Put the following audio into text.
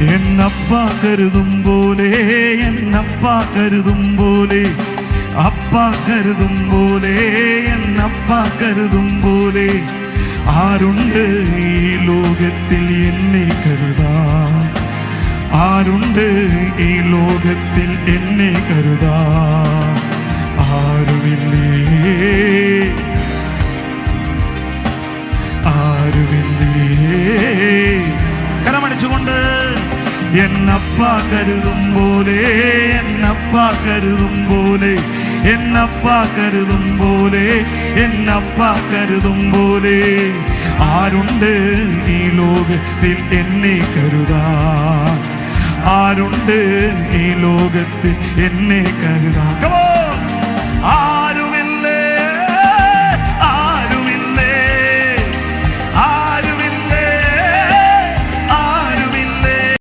എന്നപ്പ കരുതും പോലെ എന്നപ്പ കരുതും പോലെ അപ്പ കരുതും പോലെ എന്നപ്പ കരുതും പോലെ. ആരുണ്ട് ഈ ലോകത്തിൽ എന്നെ കരുതാ? ആരുണ്ട് ഈ ലോകത്തിൽ എന്നെ കരുതാ? ആരുമില്ലേ? ആരുമില്ലേ? എന്നപ്പ കരുതും പോലെ എന്നപ്പ കരുതും പോലെ എന്നപ്പ കരുതും പോലെ എന്നപ്പ കരുതും പോലെ. ആരുണ്ട് ഈ ലോകത്തിൽ എന്നെ കരുതാ? ആരുണ്ട് ഈ ലോകത്തിൽ എന്നെ കരുതാ!